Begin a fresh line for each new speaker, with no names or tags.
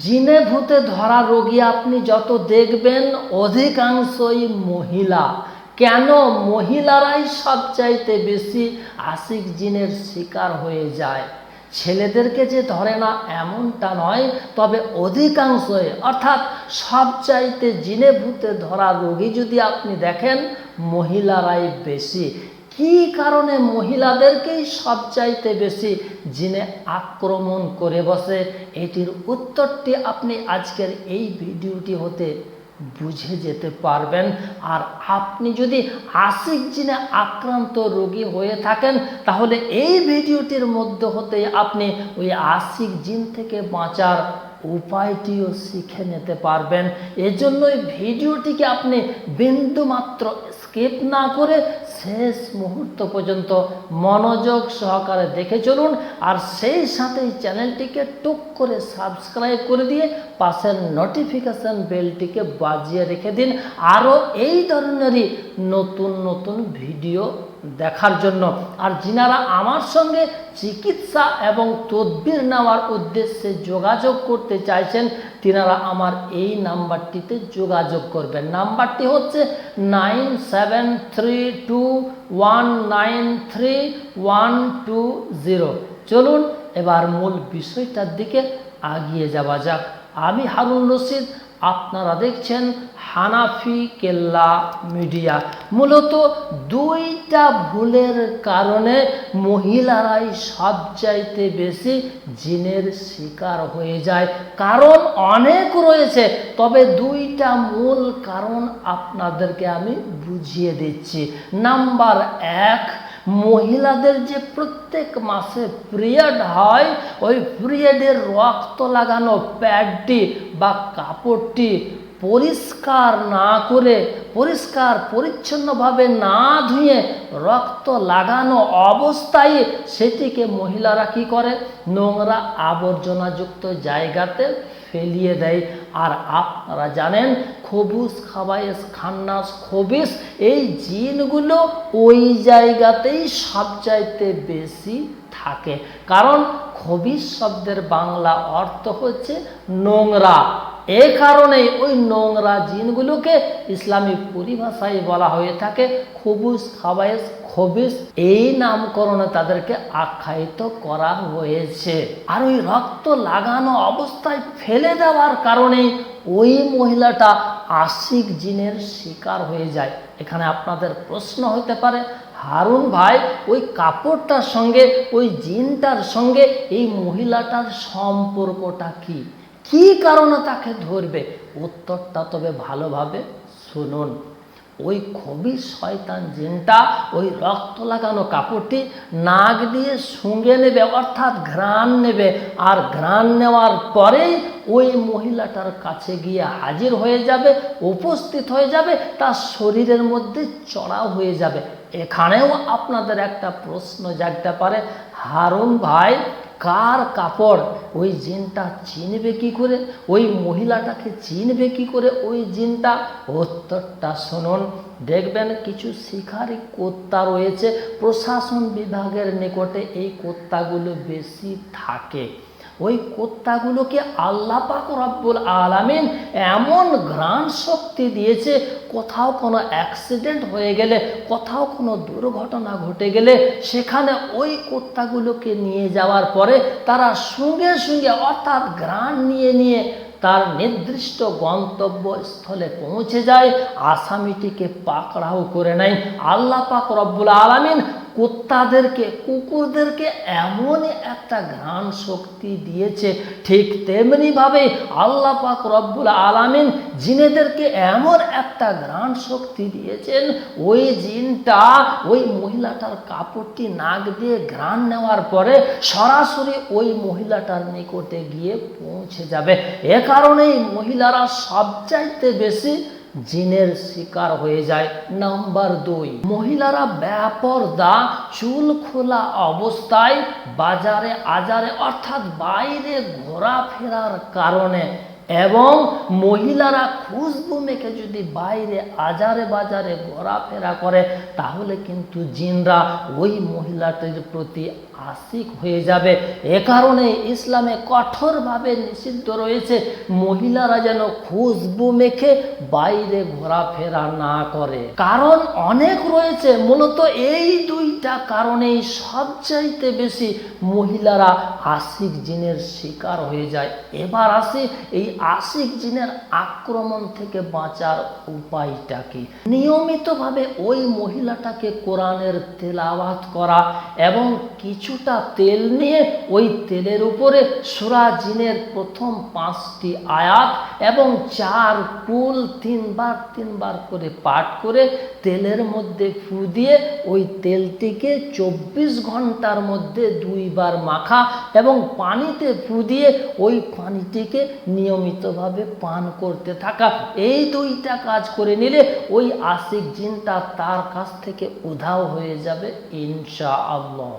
জিনে ভূতে ধরা রোগী আপনি যত দেখবেন, অধিকাংশই মহিলা। কেন? মহিলারাই সবচাইতে বেশি আশিক জিনের শিকার হয়ে যায়। ছেলেদেরকে যে ধরে না, এমনটা নয়, তবে অধিকাংশই, অর্থাৎ সবচাইতে জিনে ভূতে ধরা রোগী যদি আপনি দেখেন, মহিলারাই বেশি। কি কারণে মহিলাদেরকেই সবচাইতে বেশি জিনে আক্রমণ করে বসে? এটির উত্তরটি আপনি আজকের এই ভিডিওটি হতে বুঝে যেতে পারবেন। আর আপনি যদি আশিক জিনে আক্রান্ত রোগী হয়ে থাকেন, তাহলে এই ভিডিওটির মধ্যে হতে আপনি ওই আশিক জিন থেকে বাঁচার উপায়টিও শিখে নিতে পারবেন। এজন্যই ভিডিওটিকে আপনি বিন্দুমাত্র স্কিপ না করে শেষ মুহূর্ত পর্যন্ত মনোযোগ সহকারে দেখে চলুন আর সেই সাথেই চ্যানেলটিকে টুক করে সাবস্ক্রাইব করে দিয়ে পাশের নোটিফিকেশান বেলটিকে বাজিয়ে রেখে দিন আরও এই ধরনেরই নতুন নতুন ভিডিও দেখার জন্য। আর যিনারা আমার সঙ্গে চিকিৎসা এবং তদবির নেওয়ার উদ্দেশ্যে যোগাযোগ করতে চাইছেন, তিনারা আমার এই নাম্বারটিতে যোগাযোগ করবেন। নাম্বারটি হচ্ছে nine seven three two one nine three one two zero. চলুন, এবার মূল বিষয়টার দিকে আগিয়ে যাওয়া যাক। আমি হারুন রশিদ আপনারা দেখছেন হানাফি কেল্লা মিডিয়া। মূলত দুইটা ভুলের কারণে মহিলারাই সবচাইতে বেশি জিনের শিকার হয়ে যায়। কারণ অনেক রয়েছে, তবে দুইটা মূল কারণ আপনাদেরকে আমি বুঝিয়ে দিচ্ছি। নাম্বার এক, মহিলাদের যে প্রত্যেক মাসে পিরিয়ড হয়, ওই পিরিয়ডের রক্ত লাগানো প্যাডটি বা কাপড়টি পরিষ্কার না করে, পরিষ্কার পরিচ্ছন্নভাবে না ধুয়ে রক্ত লাগানো অবস্থায় সেটিকে মহিলারা কি করে? নোংরা আবর্জনাযুক্ত জায়গাতে ফেলিয়ে দেয়। আর আপনারা জানেন, খবুস খাবাইস খান্নাস, খবিস, এই জিনগুলো ওই জায়গাতেই সবচাইতে বেশি থাকে। কারণ খবিস শব্দের বাংলা অর্থ হচ্ছে নোংরা। এ কারণেই ওই নোংরা জিনগুলোকে ইসলামী পরিভাষায় বলা হয়ে থাকে, খবুস খাবাইস খবিস। এই নামকরণে তাদেরকে আখ্যায়িত করা হয়েছে। আর ওই রক্ত লাগানো অবস্থায় ফেলে দেওয়ার কারণেই ওই মহিলাটা আশিক জিনের শিকার হয়ে যায়। এখানে আপনাদের প্রশ্ন হতে পারে, হারুন ভাই, ওই কাপড়টার সঙ্গে, ওই জিনটার সঙ্গে এই মহিলাটার সম্পর্কটা কি? কি কারণে তাকে ধরবে? উত্তরটা তবে ভালোভাবে শুনুন। ওই খবি শয়তান জিনটা ওই রক্ত লাগানো কাপড়টি নাক দিয়ে শুঙ্গে নেবে, অর্থাৎ ঘ্রাণ নেবে। আর ঘ্রাণ নেওয়ার পরেই ওই মহিলাটার কাছে গিয়ে হাজির হয়ে যাবে, উপস্থিত হয়ে যাবে, তার শরীরের মধ্যে চড়াও হয়ে যাবে। এখানেও আপনাদের একটা প্রশ্ন জাগতে পারে। হারুন ভাই কার কাপড়? ওই জিনটা চিনবে কি করে? ওই মহিলাটাকে চিনবে কি করে? ওই জিনটা? উত্তরটা শুনুন। দেখবেন কিছু শিকারি কোত্তা রয়েছে। প্রশাসন বিভাগের নিকটে এই কোত্তাগুলো বেশি থাকে। ওই কোত্তাগুলোকে আল্লাহ পাক রব্বুল আলামিন এমন ঘ্রাণ শক্তি দিয়েছে, কোথাও কোনো অ্যাক্সিডেন্ট হয়ে গেলে, কোথাও কোনো দুর্ঘটনা ঘটে গেলে, সেখানে ওই কোত্তাগুলোকে নিয়ে যাওয়ার পরে তারা সঙ্গে সঙ্গে অর্থাৎ ঘ্রাণ নিয়ে নিয়ে তার নির্দিষ্ট গন্তব্যস্থলে পৌঁছে যায়, আসামিটিকে পাকড়াও করে নেয়। আল্লাহ পাক রব্বুল আলামিন কুত্তাদেরকে, কুকুরদেরকে এমনই একটা ঘ্রাণ শক্তি দিয়েছে, ঠিক তেমনিভাবে আল্লাহ পাক রব্বুল আলামিন জিনেদেরকে এমন একটা ঘ্রাণ শক্তি দিয়েছেন, ওই জিনটা ওই মহিলাটার কাপড়টি নাক দিয়ে ঘ্রাণ নেওয়ার পরে সরাসরি ওই মহিলাটার নিকটে গিয়ে পৌঁছে যাবে। এ কারণেই মহিলারা সবচাইতে বেশি জিনের শিকার হয়ে যায়। নাম্বার দুই, মহিলারা ব্যাপরদা চুল খোলা অবস্থায় বাজারে আজারে, অর্থাৎ বাইরে ঘোরাফেরার কারণে এবং মহিলারা খুশবু মেখে যদি বাইরে আজারে বাজারে ঘোরাফেরা করে, তাহলে কিন্তু জিনরা ওই মহিলাটির প্রতি আশিক হয়ে যাবে। এ কারণে ইসলামে কঠোরভাবে নিষিদ্ধ রয়েছে, মহিলারা যেন খুশবু মেখে বাইরে ঘোরাফেরা না করে। কারণ অনেক রয়েছে, মূলত এই দুইটা কারণেই সবচাইতে বেশি মহিলারা আশিক জিনের শিকার হয়ে যায়। এবার আসি এই আশিক জিনের আক্রমণ থেকে বাঁচার উপায়টা কি? নিয়মিতভাবে ওই মহিলাটাকে কোরআনের তেলাওয়াত করা এবং কিছুটা তেল নিয়ে ওই তেলের উপরে সুরা জিনের প্রথম পাঁচটি আয়াত এবং চার কুল তিনবার তিনবার করে পাঠ করে তেলের মধ্যে ফু দিয়ে ওই তেলটিকে চব্বিশ ঘণ্টার মধ্যে দুইবার মাখা এবং পানিতে ফু দিয়ে ওই পানিটিকে নিয়মিতভাবে পান করতে থাকা। এই দুইটা কাজ করে নিলে ওই আশিক জিনটা তার কাছ থেকে উধাও হয়ে যাবে ইনশা আল্লাহ